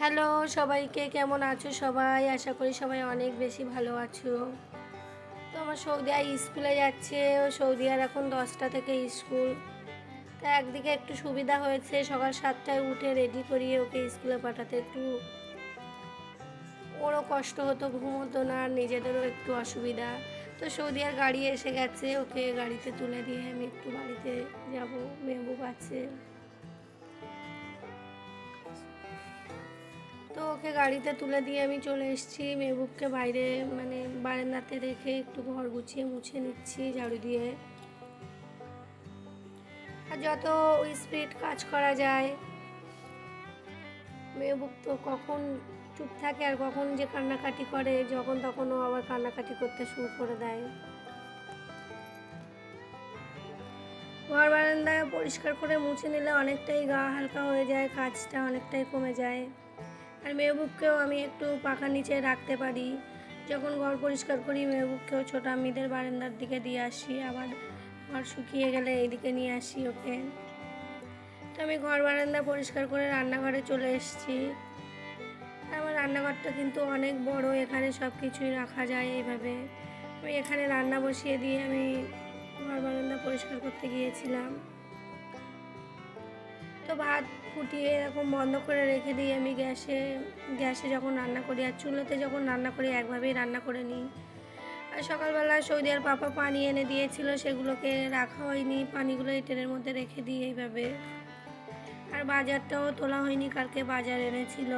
Hello, সবাইকে কেমন আছো সবাই? আশা করি সবাই অনেক বেশি ভালো আছো। তো আমার সৌদিয়া স্কুলে যাচ্ছে, ও সৌদিয়ার এখন দশটা থেকে স্কুল। তা একদিকে একটু সুবিধা হয়েছে, সকাল সাতটায় উঠে রেডি করিয়ে ওকে স্কুলে পাঠাতে একটু। ওরও কষ্ট হতো ঘুমোতো না, আর নিজেদেরও একটু অসুবিধা। তো সৌদিয়ার গাড়ি এসে গেছে, ওকে গাড়িতে তুলে দিয়ে আমি একটু বাড়িতে যাব, মেহবুব আছে। তো ওকে গাড়িতে তুলে দিয়ে আমি চলে এসেছি। মেহবুবকে বাইরে মানে বারান্দাতে রেখে একটু ঘর গুছিয়ে মুছে নিচ্ছি ঝাড়ু দিয়ে। আর যত স্পিড কাজ করা যায়, মেহবুব তো কখন চুপ থাকে আর কখন যে কান্নাকাটি করে, যখন তখনও আবার কান্নাকাটি করতে শুরু করে দেয়। ঘর বারান্দায় পরিষ্কার করে মুছে নিলে অনেকটাই গা হালকা হয়ে যায়, কাজটা অনেকটাই কমে যায়। আর মেহবুবকেও আমি একটু পাখার নিচে রাখতে পারি। যখন ঘর পরিষ্কার করি, মেহবুবকেও ছোট আমিদের বারান্দার দিকে দিয়ে আসি। আবার ঘর শুকিয়ে গেলে এইদিকে নিয়ে আসি ওকে। তো আমি ঘর বারান্দা পরিষ্কার করে রান্নাঘরে চলে এসেছি। আমার রান্নাঘরটা কিন্তু অনেক বড়, এখানে সব কিছুই রাখা যায় এইভাবে আমি এখানে রান্না বসিয়ে দিয়ে আমি ঘর বারান্দা পরিষ্কার করতে গিয়েছিলাম। তো ভাত ফুটিয়ে এরকম বন্ধ করে রেখে দিই আমি গ্যাসে। গ্যাসে যখন রান্না করি আর চুলোতে যখন রান্না করি একভাবেই রান্না করে নিই। আর সকালবেলা সৌদি আর পাপা পানি এনে দিয়েছিল সেগুলোকে রাখা হয়নি, পানিগুলো এই ট্রেনের মধ্যে রেখে দিই এইভাবে। আর বাজারটাও তোলা হয়নি, কালকে বাজার এনেছিল।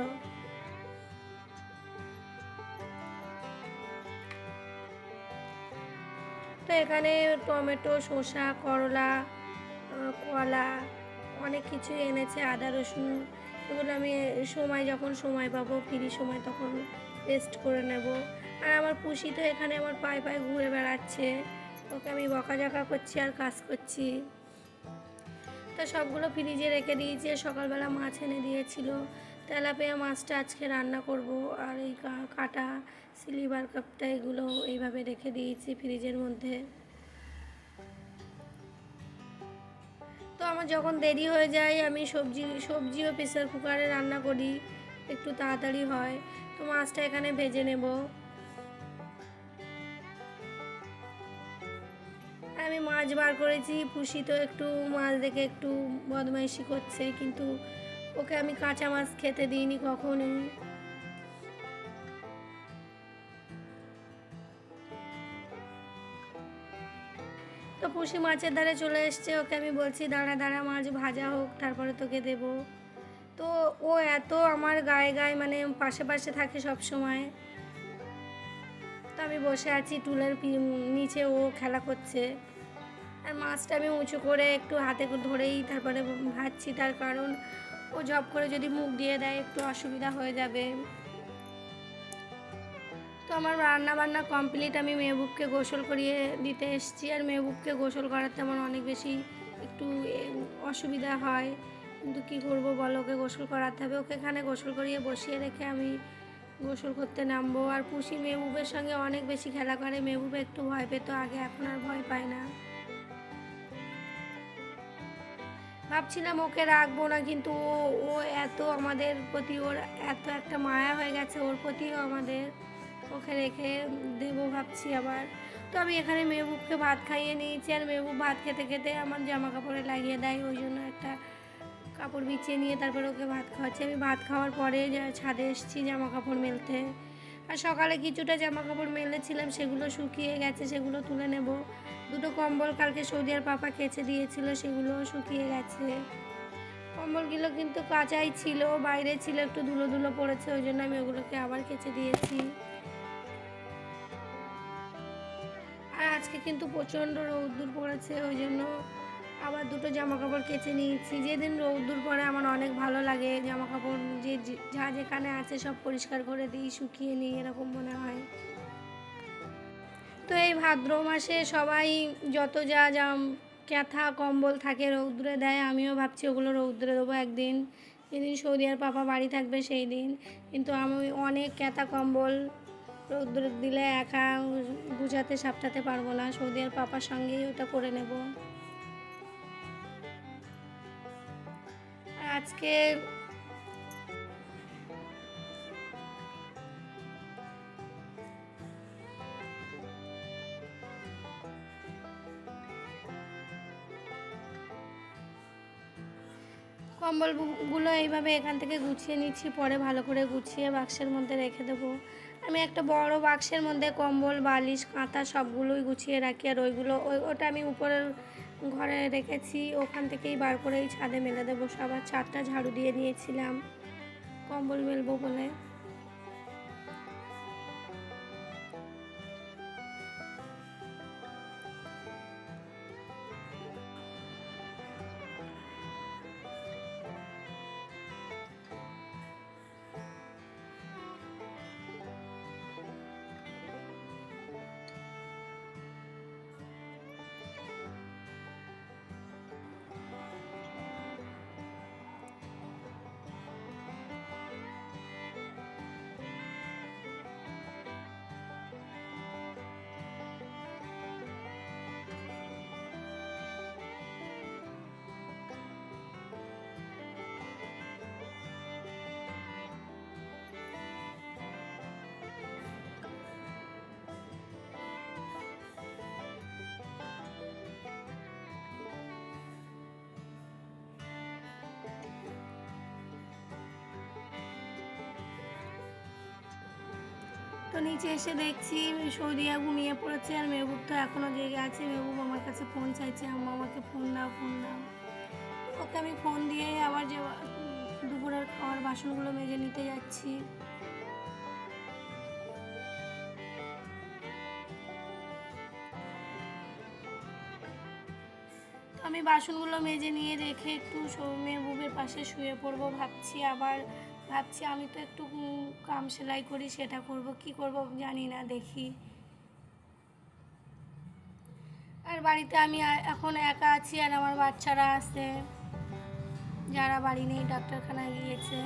তো এখানে টমেটো, শসা, করলা কলা অনেক কিছু এনেছে, আদা, রসুন, এগুলো আমি সময় যখন সময় পাবো, ফ্রি সময় তখন পেস্ট করে নেব। আর আমার পুষি তো এখানে আমার পায়ে পায়ে ঘুরে বেড়াচ্ছে। ওকে আমি বকাঝকা করছি আর কাজ করছি। তো সবগুলো ফ্রিজে রেখে দিয়েছি সকালবেলা মাছ এনে দিয়েছিল। তেলাপিয়া মাছটা আজকে রান্না করব, আর এই কাটা সিলিভার কাপটা এগুলো এইভাবে রেখে দিয়েছি ফ্রিজের মধ্যে। তো আমার যখন দেরি হয়ে যায়, আমি সবজি, সবজিও প্রেসার কুকারে রান্না করি, একটু তাড়াতাড়ি হয়। তো মাছটা এখানে ভেজে নেব। আমি মাছ বার করেছি, পুষি তো একটু, মাছ দেখে একটু বদমাইশি করছে, কিন্তু ওকে আমি কাঁচা মাছ খেতে দিইনি কখনোই। তো পুষি মাছের ধারে চলে এসছে, ওকে আমি বলছি, দাঁড়া দাঁড়া, মাছ ভাজা হোক, তারপরে তোকে দেব। তো ও এত আমার গায়ে গায়ে মানে পাশে পাশে থাকে সব সময়। তো আমি বসে আছি টুলের নিচে ও খেলা করছে। আর মাছটা আমি উঁচু করে একটু হাতে ধরেই তারপরে ভাজছি, তার কারণ ও জব করে যদি মুখ দিয়ে দেয়, একটু অসুবিধা হয়ে যাবে। তো আমার রান্না বান্না কমপ্লিট, আমি মেহবুবকে গোসল করিয়ে দিতে এসেছি। আর মেহবুবকে গোসল করাতে আমার অনেক বেশি একটু অসুবিধা হয়। কিন্তু কী করব বলো, ওকে গোসল করাতে হবে। ওকে এখানে গোসল করিয়ে বসিয়ে রেখে আমি গোসল করতে নামবো। আর পুষি মেহবুবের সঙ্গে অনেক বেশি খেলা করে। মেহবুব একটু ভয় পেত, আগে এখন আর ভয় পায় না। ভাবছিলাম ওকে রাখব না, কিন্তু ও ও এত আমাদের প্রতি, ওর এত একটা মায়া হয়ে গেছে। ওর প্রতিও আমাদের ওকে রেখে দেবো ভাবছি আবার। তো আমি এখানে মেহবুবকে ভাত খাইয়ে নিয়েছি আর মেহবুব ভাত খেতে খেতে আমার জামা কাপড়ে লাগিয়ে দেয়, ওই জন্য একটা কাপড় বিছিয়ে নিয়ে তারপরে ওকে ভাত খাওয়াচ্ছি। আমি ভাত খাওয়ার পরে ছাদে এসেছি জামা কাপড় মেলতে। আর সকালে কিছুটা জামা কাপড় মেলেছিলাম, সেগুলো শুকিয়ে গেছে, সেগুলো তুলে নেব। দুটো কম্বল কালকে সৌদি আর পাপা কেচে দিয়েছিল, সেগুলো শুকিয়ে গেছে। কম্বলগুলো কিন্তু কাঁচাই ছিল, বাইরে ছিল, একটু ধুলো ধুলো পড়েছে, ওই জন্য আমি ওগুলোকে আবার কেচে দিয়েছি। আজকে কিন্তু প্রচণ্ড রৌদ্দুর পড়েছে, ওই জন্য আবার দুটো জামা কাপড় কেচে নিয়েছি। যেদিন রৌদ্দুর পরে আমার অনেক ভালো লাগে জামা কাপড় যে যে- যেখানে আছে সব পরিষ্কার করে দিই, শুকিয়ে নিই, এরকম মনে হয়। তো এই ভাদ্র মাসে সবাই যত যা জাম, ক্যাথা, কম্বল থাকে রৌদ্রে দেয়, আমিও ভাবছি ওগুলো রৌদ্রে দেবো একদিন। যেদিন সৌদি আর পাপা বাড়ি থাকবে সেই দিন। কিন্তু আমি অনেক ক্যাথা, কম্বল রৌদ্র দিলে একা বুঝাতে সাপটাতে পারব না। সৌদি আর পাপার সঙ্গেই ওটা করে নেব। আজকে কম্বলগুলো এইভাবে এখান থেকে গুছিয়ে নিচ্ছি, পরে ভালো করে গুছিয়ে বাক্সের মধ্যে রেখে দেবো। আমি একটা বড় বাক্সের মধ্যে কম্বল, বালিশ, কাঁথা সবগুলোই গুছিয়ে রাখি আর ওইগুলো ওই ওটা আমি উপরের ঘরে রেখেছি। ওখান থেকেই বার করে এই ছাদে মেলে দেবো। সবার চারটা ঝাড়ু দিয়ে নিয়েছিলাম। কম্বল মেলবো বলে। তো নিচে এসে দেখছি সৌদিয়া ঘুমিয়ে পড়েছে আর মেহবুব তো এখনও জেগে আছে। মেহবুব আমার কাছে ফোন চাইছে, আম্মা আমাকে ফোন দাও ফোন দাও। ওকে আমি ফোন দিয়ে আবার যে দুপুরের খাওয়ার বাসনগুলো মেজে নিতে যাচ্ছি। আমি বাসনগুলো মেজে নিয়ে রেখে একটু মেহবুবের পাশে শুয়ে পড়ব ভাবছি। আবার ভাবছি আমি তো একটু কাম সেলাই করি, সেটা করব, কি করব জানি না, দেখি। আর বাড়িতে আমি এখন একা আছি আর আমার বাচ্চারা আছে, যারা বাড়ি নেই, ডাক্তারখানায় গিয়েছে।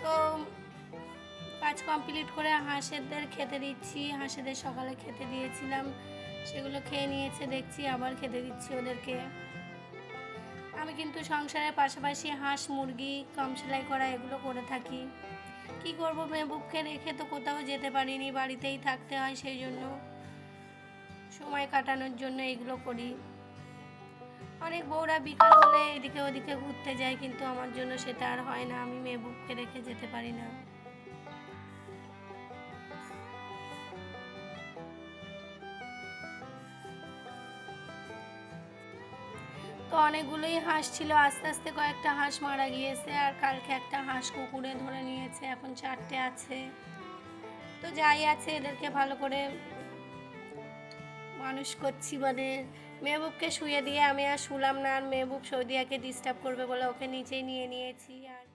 তো কাজ কমপ্লিট করে হাঁসেদের খেতে দিচ্ছি, হাঁসেদের সকালে খেতে দিয়েছিলাম। সেগুলো খেয়ে নিয়েছে, দেখছি আবার খেতে দিচ্ছি ওদেরকে। আমি কিন্তু সংসারের পাশাপাশি হাঁস, মুরগি কম সেলাই করা এগুলো করে থাকি। কি করব মেহবুবকে রেখে তো কোথাও যেতে পারিনি, বাড়িতেই থাকতে হয় সেই জন্য। সময় কাটানোর জন্য এগুলো করি। অনেক বউরা বিকাল হলে এদিকে ওদিকে ঘুরতে যায়, কিন্তু আমার জন্য সেটা আর হয় না, আমি মেহবুবকে রেখে যেতে পারি না। তো অনেকগুলোই হাঁস ছিল। আস্তে আস্তে কয়েকটা হাঁস মারা গিয়েছে আর কালকে একটা হাঁস কুকুরে ধরে নিয়েছে। এখন চারটে আছে। তো যাই আছে, এদেরকে ভালো করে মানুষ করছি মানে মেহবুবকে শুয়ে দিয়ে আমি আর শুলাম না। আর মেহবুব সৌদিয়াকে ডিস্টার্ব করবে বলে ওকে নিচেই নিয়ে নিয়েছি। আর